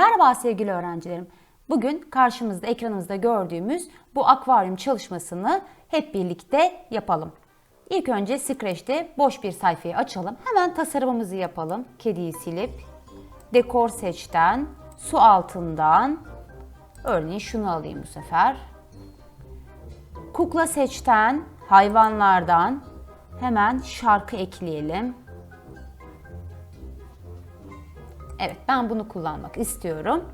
Merhaba sevgili öğrencilerim. Bugün karşımızda ekranımızda gördüğümüz bu akvaryum çalışmasını hep birlikte yapalım. İlk önce Scratch'te boş bir sayfayı açalım. Hemen tasarımımızı yapalım. Kediyi silip dekor seçten, su altından örneğin şunu alayım bu sefer. Kukla seçten, hayvanlardan hemen şarkı ekleyelim. Evet ben bunu kullanmak istiyorum.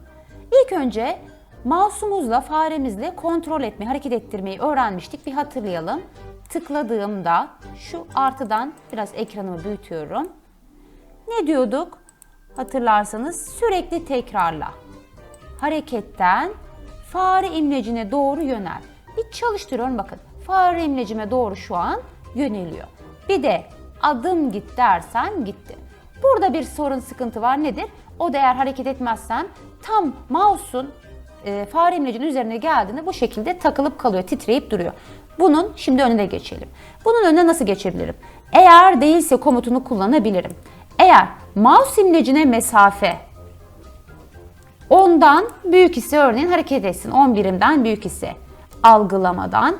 İlk önce mouse'umuzla faremizle kontrol etmeyi, hareket ettirmeyi öğrenmiştik. Bir hatırlayalım. Tıkladığımda şu artıdan biraz ekranımı büyütüyorum. Ne diyorduk? Hatırlarsanız sürekli tekrarla. Hareketten fare imlecine doğru yönel. Bir çalıştırıyorum bakın. Fare imlecime doğru şu an yöneliyor. Bir de adım git dersen gitti. Burada bir sorun sıkıntı var nedir? O da eğer hareket etmezsem tam mouse'un e, fare imlecinin üzerine geldiğinde bu şekilde takılıp kalıyor, titreyip duruyor. Bunun şimdi önüne geçelim. Bunun önüne nasıl geçebilirim? Eğer değilse komutunu kullanabilirim. Eğer mouse imlecine mesafe 10'dan büyük ise örneğin hareket etsin. 10 birimden büyük ise algılamadan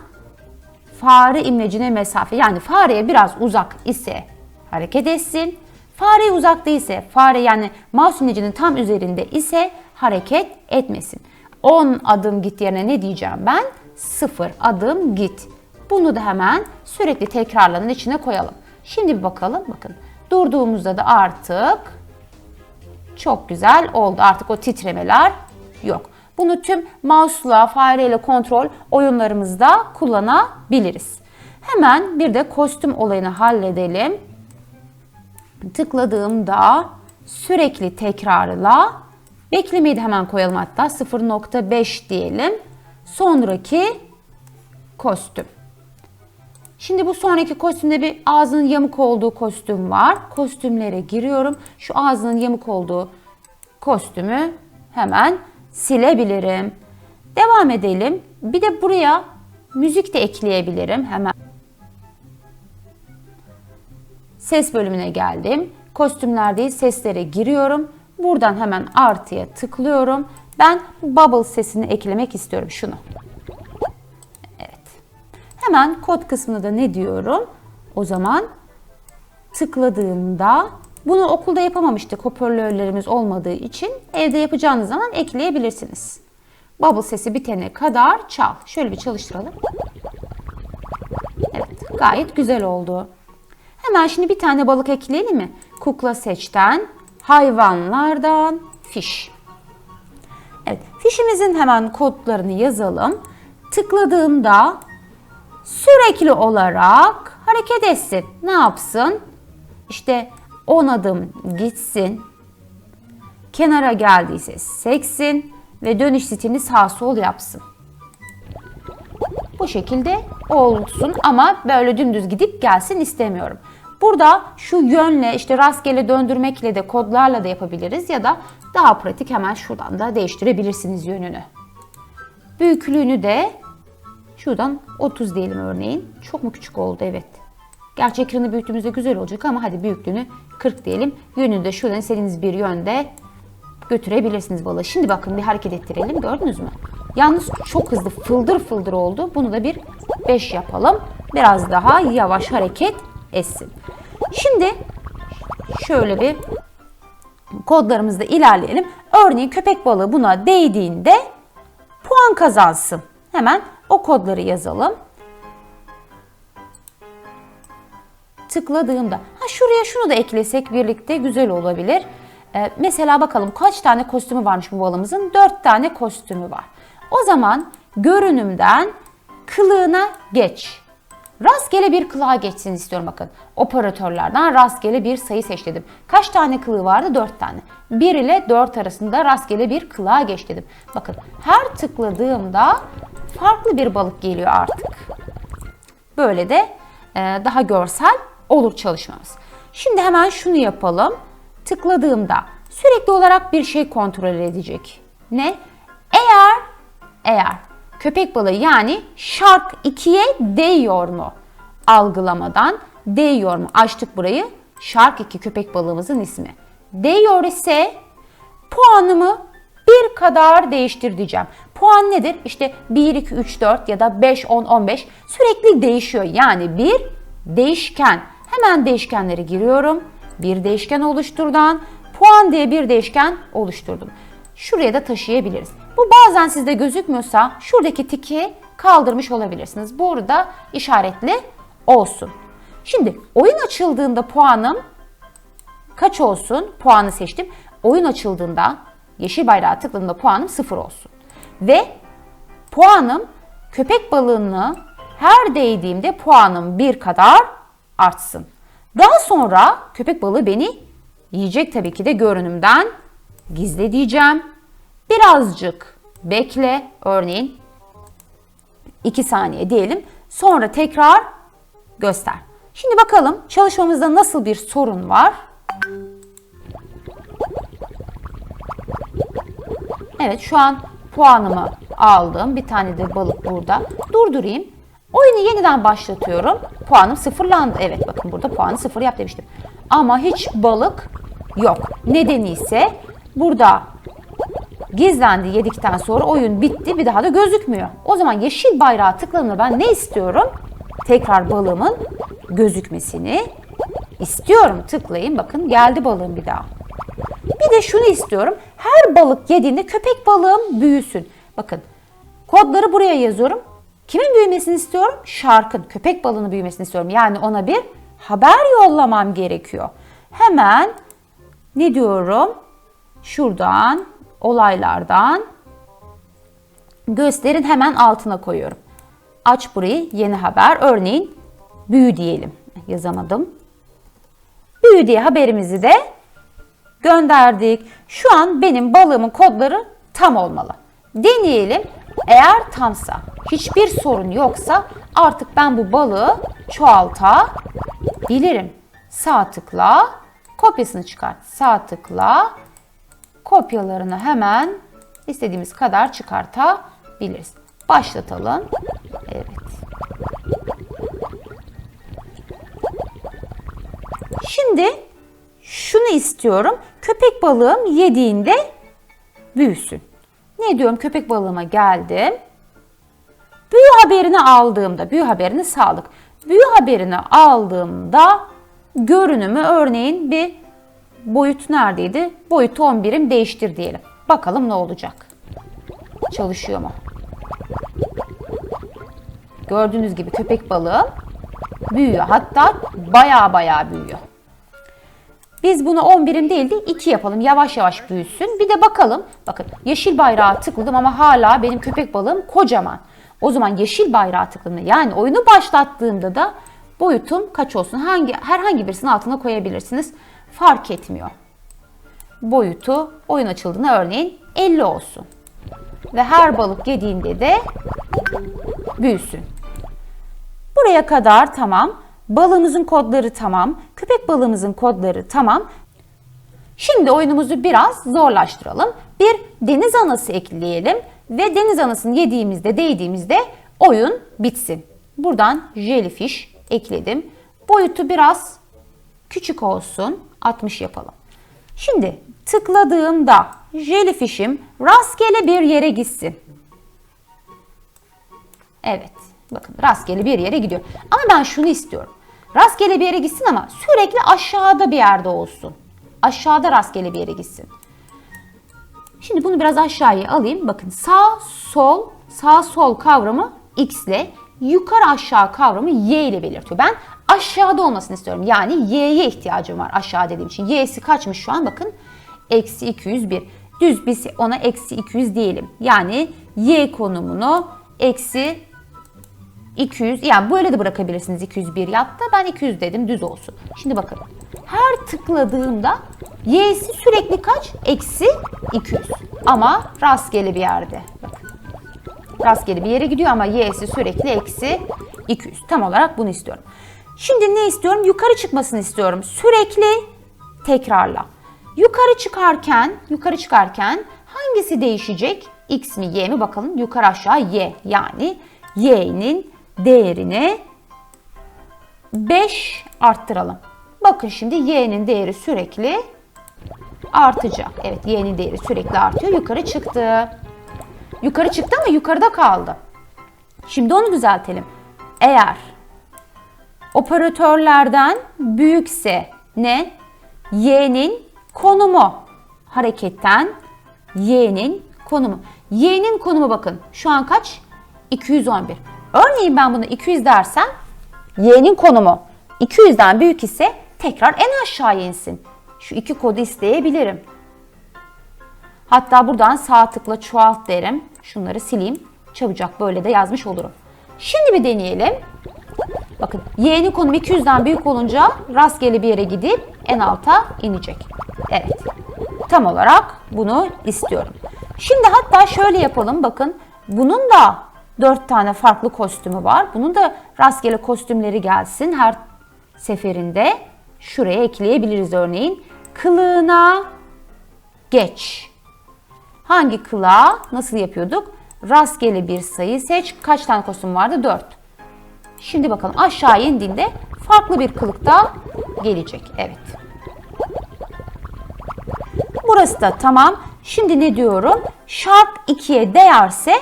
fare imlecine mesafe yani fareye biraz uzak ise hareket etsin. Fareye uzak değilse, fare yani mouse imlecinin tam üzerinde ise hareket etmesin. 10 adım git yerine ne diyeceğim ben? 0 adım git. Bunu da hemen sürekli tekrarlanan içine koyalım. Şimdi bir bakalım. Bakın durduğumuzda da artık çok güzel oldu. Artık o titremeler yok. Bunu tüm mouse'la, fareyle kontrol oyunlarımızda kullanabiliriz. Hemen bir de kostüm olayını halledelim. Tıkladığımda sürekli tekrarla beklemeyi de hemen koyalım hatta 0.5 diyelim. Sonraki kostüm. Şimdi bu sonraki kostümde bir ağzının yamuk olduğu kostüm var. Kostümlere giriyorum. Şu ağzının yamuk olduğu kostümü hemen silebilirim. Devam edelim. Bir de buraya müzik de ekleyebilirim hemen. Ses bölümüne geldim. Kostümler değil seslere giriyorum. Buradan hemen artıya tıklıyorum. Ben bubble sesini eklemek istiyorum şunu. Evet. Hemen kod kısmında ne diyorum? O zaman tıkladığımda bunu okulda yapamamıştık hoparlörlerimiz olmadığı için evde yapacağınız zaman ekleyebilirsiniz. Bubble sesi bitene kadar çal. Şöyle bir çalıştıralım. Evet gayet güzel oldu. Hemen şimdi bir tane balık ekleyelim mi? Kukla seçten, hayvanlardan, fiş. Evet, fişimizin hemen kodlarını yazalım. Tıkladığımda sürekli olarak hareket etsin. Ne yapsın? İşte 10 adım gitsin. Kenara geldiyse seksin ve dönüş stilini sağ sol yapsın. Bu şekilde olsun ama böyle dümdüz gidip gelsin istemiyorum. Burada şu yönle işte rastgele döndürmekle de kodlarla da yapabiliriz ya da daha pratik hemen şuradan da değiştirebilirsiniz yönünü. Büyüklüğünü de şuradan 30 diyelim örneğin. Çok mu küçük oldu? Evet. Gerçi ekranı büyüttüğümüzde güzel olacak ama hadi büyüklüğünü 40 diyelim. Yönünü de şuradan istediğiniz bir yönde götürebilirsiniz balığı. Şimdi bakın bir hareket ettirelim. Gördünüz mü? Yalnız çok hızlı fıldır fıldır oldu. Bunu da bir 5 yapalım. Biraz daha yavaş hareket etsin. Şimdi şöyle bir kodlarımızda ilerleyelim. Örneğin köpek balığı buna değdiğinde puan kazansın. Hemen o kodları yazalım. Tıkladığımda ha şuraya şunu da eklesek birlikte güzel olabilir. Ee, mesela bakalım kaç tane kostümü varmış bu balımızın? 4 tane kostümü var. O zaman görünümden kılığına geç. Rastgele bir kılığa geçsin istiyorum bakın. Operatörlerden rastgele bir sayı seç dedim. Kaç tane kılığı vardı? 4 tane. 1 ile 4 arasında rastgele bir kılığa geç dedim. Bakın her tıkladığımda farklı bir balık geliyor artık. Böyle de e, daha görsel olur çalışmamız. Şimdi hemen şunu yapalım. Tıkladığımda sürekli olarak bir şey kontrol edecek. Ne? Eğer eğer köpek balığı yani shark 2'ye değiyor mu? Algılamadan değiyor mu? Açtık burayı. Shark 2 köpek balığımızın ismi. Değiyor ise puanımı bir kadar değiştir diyeceğim. Puan nedir? İşte 1, 2, 3, 4 ya da 5, 10, 15 sürekli değişiyor. Yani bir değişken. Hemen değişkenleri giriyorum. Bir değişken oluşturdan puan diye bir değişken oluşturdum. Şuraya da taşıyabiliriz. Bu bazen sizde gözükmüyorsa şuradaki tiki kaldırmış olabilirsiniz. Burada işaretli olsun. Şimdi oyun açıldığında puanım kaç olsun? Puanı seçtim. Oyun açıldığında yeşil bayrağı tıkladığımda puanım 0 olsun. Ve puanım köpek balığını her değdiğimde puanım bir kadar artsın. Daha sonra köpek balığı beni yiyecek tabii ki de görünümden gizle diyeceğim. Birazcık bekle örneğin 2 saniye diyelim. Sonra tekrar göster. Şimdi bakalım çalışmamızda nasıl bir sorun var? Evet şu an puanımı aldım. Bir tane de balık burada. Durdurayım. Oyunu yeniden başlatıyorum. Puanım sıfırlandı. Evet bakın burada puanı sıfır yap demiştim. Ama hiç balık yok. Nedeni ise burada gizlendi yedikten sonra oyun bitti bir daha da gözükmüyor. O zaman yeşil bayrağı tıkladığımda ben ne istiyorum? Tekrar balığımın gözükmesini istiyorum. Tıklayın bakın geldi balığım bir daha. Bir de şunu istiyorum. Her balık yediğinde köpek balığım büyüsün. Bakın kodları buraya yazıyorum. Kimin büyümesini istiyorum? Şarkın, köpek balığının büyümesini istiyorum. Yani ona bir haber yollamam gerekiyor. Hemen ne diyorum? Şuradan, olaylardan gösterin hemen altına koyuyorum. Aç burayı, yeni haber. Örneğin büyü diyelim. Yazamadım. Büyü diye haberimizi de gönderdik. Şu an benim balığımın kodları tam olmalı. Deneyelim. Eğer tamsa, hiçbir sorun yoksa artık ben bu balığı çoğaltabilirim. Sağ tıkla, kopyasını çıkart. Sağ tıkla, kopyalarını hemen istediğimiz kadar çıkartabiliriz. Başlatalım. Evet. Şimdi şunu istiyorum. Köpek balığım yediğinde büyüsün. Ne diyorum? Köpek balığıma geldim. Büyü haberini aldığımda, büyü haberini sağlık. Büyü haberini aldığımda görünümü örneğin bir boyut neredeydi? Boyutu 11'im değiştir diyelim. Bakalım ne olacak? Çalışıyor mu? Gördüğünüz gibi köpek balığı büyüyor. Hatta baya baya büyüyor. Biz bunu 11'in değil de 2 yapalım. Yavaş yavaş büyüsün. Bir de bakalım. Bakın yeşil bayrağı tıkladım ama hala benim köpek balığım kocaman. O zaman yeşil bayrağı tıkladığımda yani oyunu başlattığımda da boyutum kaç olsun? Hangi herhangi birisinin altına koyabilirsiniz. Fark etmiyor. Boyutu oyun açıldığında örneğin 50 olsun. Ve her balık yediğinde de büyüsün. Buraya kadar tamam. Balığımızın kodları tamam. Köpek balığımızın kodları tamam. Şimdi oyunumuzu biraz zorlaştıralım. Bir deniz anası ekleyelim ve deniz anasını yediğimizde, değdiğimizde oyun bitsin. Buradan jellyfish ekledim. Boyutu biraz küçük olsun. 60 yapalım. Şimdi tıkladığımda jellyfish'im rastgele bir yere gitsin. Evet. Bakın rastgele bir yere gidiyor. Ama ben şunu istiyorum. Rastgele bir yere gitsin ama sürekli aşağıda bir yerde olsun. Aşağıda rastgele bir yere gitsin. Şimdi bunu biraz aşağıya alayım. Bakın sağ sol sağ sol kavramı x ile yukarı aşağı kavramı y ile belirtiyor. Ben aşağıda olmasını istiyorum. Yani y'ye ihtiyacım var aşağı dediğim için. y'si kaçmış şu an bakın. Eksi 201. Düz biz ona eksi 200 diyelim. Yani y konumunu eksi 200 yani böyle de bırakabilirsiniz 201 yatta ben 200 dedim düz olsun. Şimdi bakın her tıkladığımda y'si sürekli kaç? Eksi 200 ama rastgele bir yerde. Rastgele bir yere gidiyor ama y'si sürekli eksi 200. Tam olarak bunu istiyorum. Şimdi ne istiyorum? Yukarı çıkmasını istiyorum. Sürekli tekrarla. Yukarı çıkarken, yukarı çıkarken hangisi değişecek? X mi Y mi bakalım. Yukarı aşağı Y. Yani Y'nin değerini 5 arttıralım. Bakın şimdi y'nin değeri sürekli artacak. Evet y'nin değeri sürekli artıyor. Yukarı çıktı. Yukarı çıktı ama yukarıda kaldı. Şimdi onu düzeltelim. Eğer operatörlerden büyükse ne? Y'nin konumu. Hareketten Y'nin konumu. Y'nin konumu bakın. Şu an kaç? 211. Örneğin ben bunu 200 dersem Y'nin konumu 200'den büyük ise tekrar en aşağıya insin. Şu iki kodu isteyebilirim. Hatta buradan sağ tıkla çoğalt derim. Şunları sileyim. Çabucak böyle de yazmış olurum. Şimdi bir deneyelim. Bakın y'nin konumu 200'den büyük olunca rastgele bir yere gidip en alta inecek. Evet. Tam olarak bunu istiyorum. Şimdi hatta şöyle yapalım. Bakın bunun da 4 tane farklı kostümü var. Bunun da rastgele kostümleri gelsin her seferinde. Şuraya ekleyebiliriz örneğin. Kılığına geç. Hangi kılığa nasıl yapıyorduk? Rastgele bir sayı seç. Kaç tane kostüm vardı? 4. Şimdi bakalım aşağı indiğinde farklı bir kılıkta gelecek. Evet. Burası da tamam. Şimdi ne diyorum? Şart 2'ye değerse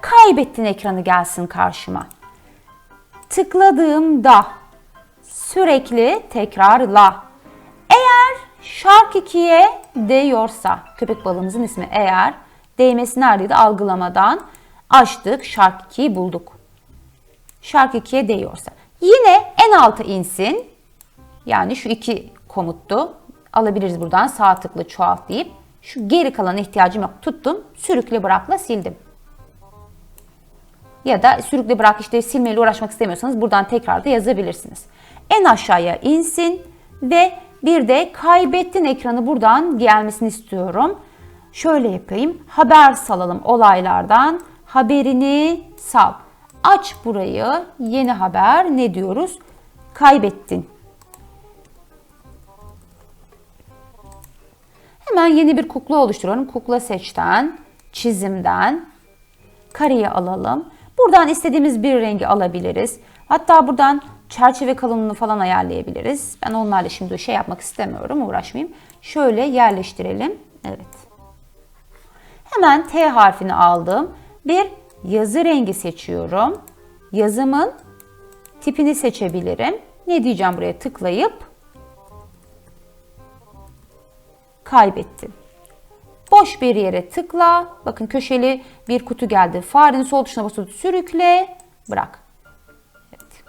kaybettin ekranı gelsin karşıma. Tıkladığımda sürekli tekrarla. Eğer şark 2'ye değiyorsa, köpek balığımızın ismi eğer değmesi neredeydi algılamadan açtık şark 2'yi bulduk. Şark 2'ye değiyorsa. Yine en alta insin. Yani şu iki komuttu. Alabiliriz buradan sağ tıklı çoğalt deyip şu geri kalan ihtiyacım yok. Tuttum, sürükle bırakla sildim. Ya da sürükle bırak işte silmeyle uğraşmak istemiyorsanız buradan tekrar da yazabilirsiniz. En aşağıya insin ve bir de kaybettin ekranı buradan gelmesini istiyorum. Şöyle yapayım. Haber salalım olaylardan. Haberini sal. Aç burayı. Yeni haber ne diyoruz? Kaybettin. Hemen yeni bir kukla oluşturuyorum. Kukla seçten, çizimden kareyi alalım. Buradan istediğimiz bir rengi alabiliriz. Hatta buradan çerçeve kalınlığını falan ayarlayabiliriz. Ben onlarla şimdi şey yapmak istemiyorum, uğraşmayayım. Şöyle yerleştirelim. Evet. Hemen T harfini aldım. Bir yazı rengi seçiyorum. Yazımın tipini seçebilirim. Ne diyeceğim buraya tıklayıp kaybettim. Boş bir yere tıkla. Bakın köşeli bir kutu geldi. Farenin sol tuşuna basıp sürükle. Bırak. Evet.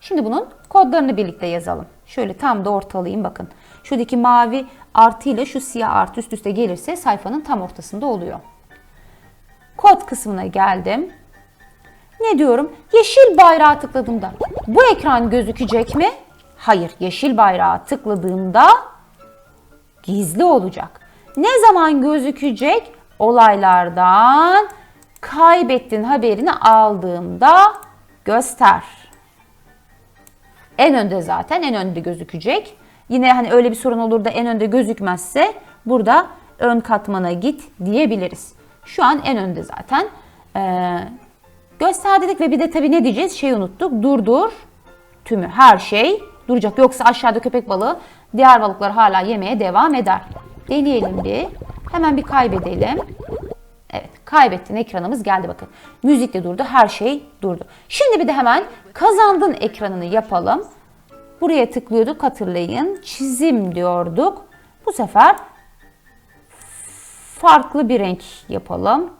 Şimdi bunun kodlarını birlikte yazalım. Şöyle tam da ortalayayım bakın. Şuradaki mavi artı ile şu siyah artı üst üste gelirse sayfanın tam ortasında oluyor. Kod kısmına geldim. Ne diyorum? Yeşil bayrağı tıkladığımda bu ekran gözükecek mi? Hayır. Yeşil bayrağı tıkladığımda gizli olacak. Ne zaman gözükecek? Olaylardan kaybettin haberini aldığımda göster. En önde zaten en önde gözükecek. Yine hani öyle bir sorun olur da en önde gözükmezse burada ön katmana git diyebiliriz. Şu an en önde zaten. Ee, göster dedik ve bir de tabii ne diyeceğiz? Şey unuttuk. Durdur tümü her şey duracak. Yoksa aşağıda köpek balığı diğer balıklar hala yemeye devam eder. Deneyelim bir. Hemen bir kaybedelim. Evet kaybettin ekranımız geldi bakın. Müzik de durdu her şey durdu. Şimdi bir de hemen kazandın ekranını yapalım. Buraya tıklıyorduk hatırlayın. Çizim diyorduk. Bu sefer farklı bir renk yapalım.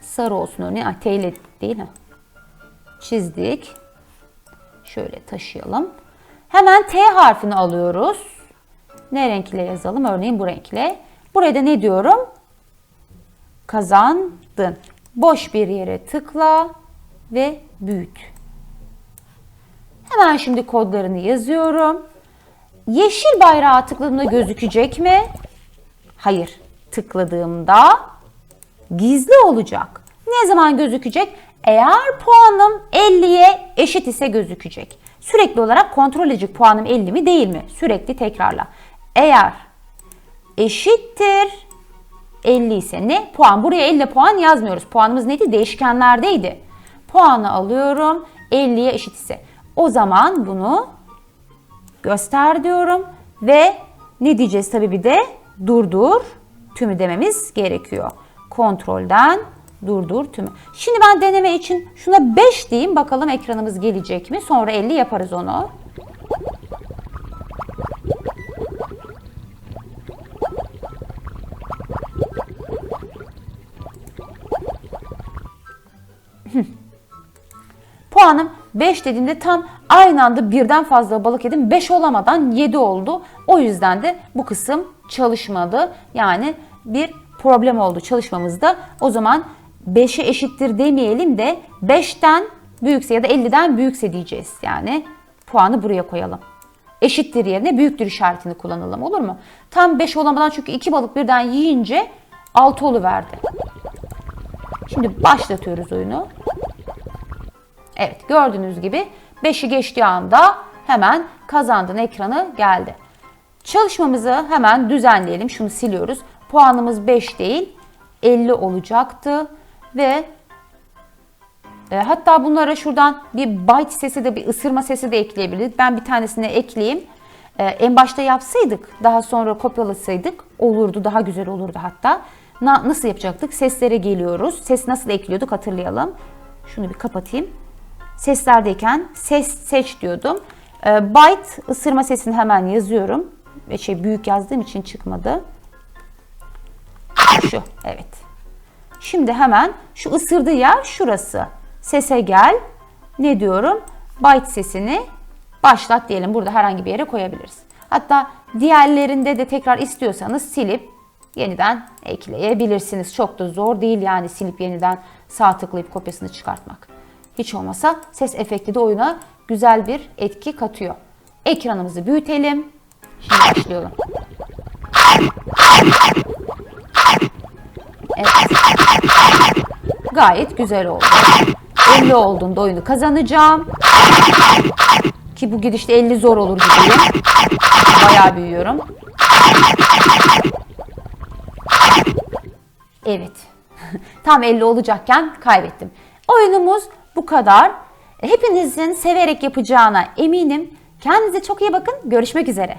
Sarı olsun örneğin. Ay, teyle değil mi? Çizdik. Şöyle taşıyalım. Hemen T harfini alıyoruz. Ne renkle yazalım? Örneğin bu renkle. Buraya da ne diyorum? Kazandın. Boş bir yere tıkla ve büyüt. Hemen şimdi kodlarını yazıyorum. Yeşil bayrağı tıkladığımda gözükecek mi? Hayır. Tıkladığımda gizli olacak. Ne zaman gözükecek? Eğer puanım 50'ye eşit ise gözükecek. Sürekli olarak kontrol edecek puanım 50 mi değil mi? Sürekli tekrarla. Eğer eşittir 50 ise ne? Puan. Buraya 50 puan yazmıyoruz. Puanımız neydi? Değişkenlerdeydi. Puanı alıyorum. 50'ye eşit ise. O zaman bunu göster diyorum. Ve ne diyeceğiz tabii bir de durdur tümü dememiz gerekiyor. Kontrolden durdur tümü. Şimdi ben deneme için şuna 5 diyeyim bakalım ekranımız gelecek mi? Sonra 50 yaparız onu. Puanım 5 dediğimde tam aynı anda birden fazla balık yedim. 5 olamadan 7 oldu. O yüzden de bu kısım çalışmadı. Yani bir problem oldu çalışmamızda. O zaman 5'e eşittir demeyelim de 5'ten büyükse ya da 50'den büyükse diyeceğiz. Yani puanı buraya koyalım. Eşittir yerine büyüktür işaretini kullanalım olur mu? Tam 5 olamadan çünkü 2 balık birden yiyince 6 verdi. Şimdi başlatıyoruz oyunu. Evet gördüğünüz gibi 5'i geçtiği anda hemen kazandın ekranı geldi. Çalışmamızı hemen düzenleyelim. Şunu siliyoruz. Puanımız 5 değil 50 olacaktı ve e, hatta bunlara şuradan bir bite sesi de bir ısırma sesi de ekleyebiliriz. Ben bir tanesini ekleyeyim. E, en başta yapsaydık daha sonra kopyalasaydık olurdu daha güzel olurdu hatta. Na, nasıl yapacaktık? Seslere geliyoruz. Ses nasıl ekliyorduk hatırlayalım. Şunu bir kapatayım seslerdeyken ses seç diyordum. E, byte ısırma sesini hemen yazıyorum. Ve şey büyük yazdığım için çıkmadı. Şu evet. Şimdi hemen şu ısırdığı yer şurası. Sese gel. Ne diyorum? Byte sesini başlat diyelim. Burada herhangi bir yere koyabiliriz. Hatta diğerlerinde de tekrar istiyorsanız silip yeniden ekleyebilirsiniz. Çok da zor değil yani silip yeniden sağ tıklayıp kopyasını çıkartmak. Hiç olmasa ses efekti de oyuna güzel bir etki katıyor. Ekranımızı büyütelim. Şimdi başlayalım. Evet. Gayet güzel oldu. 50 olduğunda oyunu kazanacağım. Ki bu gidişte 50 zor olur gibiyim. Bayağı büyüyorum. Evet. Tam 50 olacakken kaybettim. Oyunumuz bu kadar. Hepinizin severek yapacağına eminim. Kendinize çok iyi bakın. Görüşmek üzere.